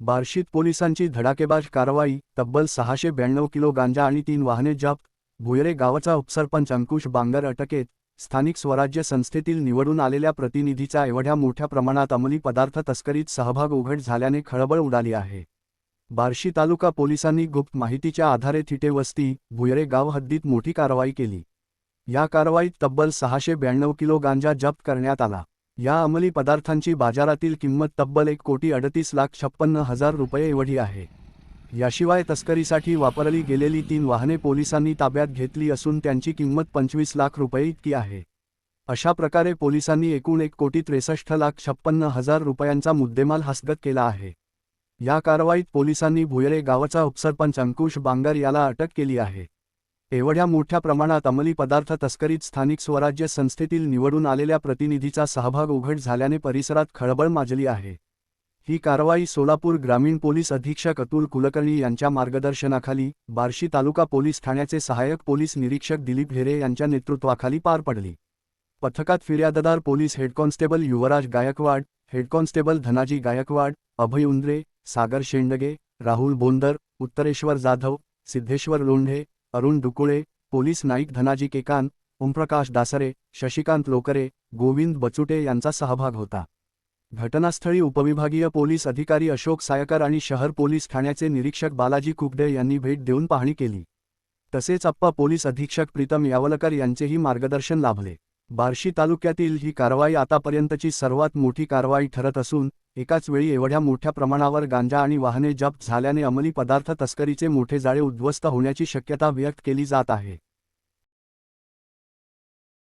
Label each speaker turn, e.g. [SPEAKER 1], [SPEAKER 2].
[SPEAKER 1] बार्शीत पोलिसांची धडाकेबाज कारवाई तब्बल सहाशे ब्याण्णव किलो गांजा आणि तीन वाहने जप्त भुयरे गावाचा उपसरपंच अंकुश बांगर अटकेत स्थानिक स्वराज्य संस्थेतील निवडून आलेल्या प्रतिनिधीचा एवढ्या मोठ्या प्रमाणात अंमली पदार्थ तस्करीत सहभाग उघड झाल्याने खळबळ उडाली आहे. बार्शी तालुका पोलिसांनी गुप्त माहितीच्या आधारे थिटे वस्ती भुयरे गाव हद्दीत मोठी कारवाई केली. या कारवाईत तब्बल सहाशे ब्याण्णव किलो गांजा जप्त करण्यात आला. या अंमली पदार्थांची बाजारातील किंमत तब्बल एक कोटी अडतीस लाख छप्पन्न हजार रुपये एवढी आहे. याशिवाय तस्करीसाठी वापरली गेलेली तीन वाहने पोलिसांनी ताब्यात घेतली असून त्यांची किंमत पंचवीस लाख रुपये इतकी आहे. अशा प्रकारे पोलिसांनी एकूण एक कोटी त्रेसष्ट लाख छप्पन्न हजार रुपयांचा मुद्देमाल हस्तगत केला आहे. या कारवाईत पोलिसांनी भुयरे गावाचा उपसरपंच अंकुश बांगर याला अटक केली आहे. एवढ्या मोठ्या प्रमाणात अंमली पदार्थ तस्करीत स्थानिक स्वराज्य संस्थेतील निवडून आलेल्या प्रतिनिधीचा सहभाग उघड झाल्याने परिसरात खळबळ माजली आहे. ही कारवाई सोलापूर ग्रामीण पोलीस अधीक्षक अतुल कुलकर्णी यांच्या मार्गदर्शनाखाली बार्शी तालुका पोलीस ठाण्याचे सहाय्यक पोलीस निरीक्षक दिलीप हेरे यांच्या नेतृत्वाखाली पार पडली. पथकात फिर्याददार police head constable Yuvraj Gaikwad head constable Dhanaji Gaikwad Abhay Undre Sagar Shendge Rahul Bondar Uttareshwar Jadhav Siddheshwar Londhe Arun Dukule police Naik Dhanaji Kekan Omprakash Dasare Shashikant Lokare Govind Bachute यांचा सहभाग होता. घटनास्थळी उपविभागीय police अधिकारी अशोक सायकर आणि शहर police ठाण्याचे निरीक्षक बालाजी कुकडे यांनी भेट देऊन पाहणी केली. तसेच अप्पा पोलीस अधीक्षक प्रीतम यावलकर यांचेही मार्गदर्शन लाभले. बार्शी तालुक्यातील ही कारवाई आतापर्यंतची सर्वात मोठी कारवाई ठरत असून एकाच वेळी एवढ्या मोठ्या प्रमाणावर गांजा आणि वाहने जप्त झाल्याने अंमली पदार्थ तस्करीचे मोठे जाळे उद्ध्वस्त होण्याची शक्यता व्यक्त केली जात आहे.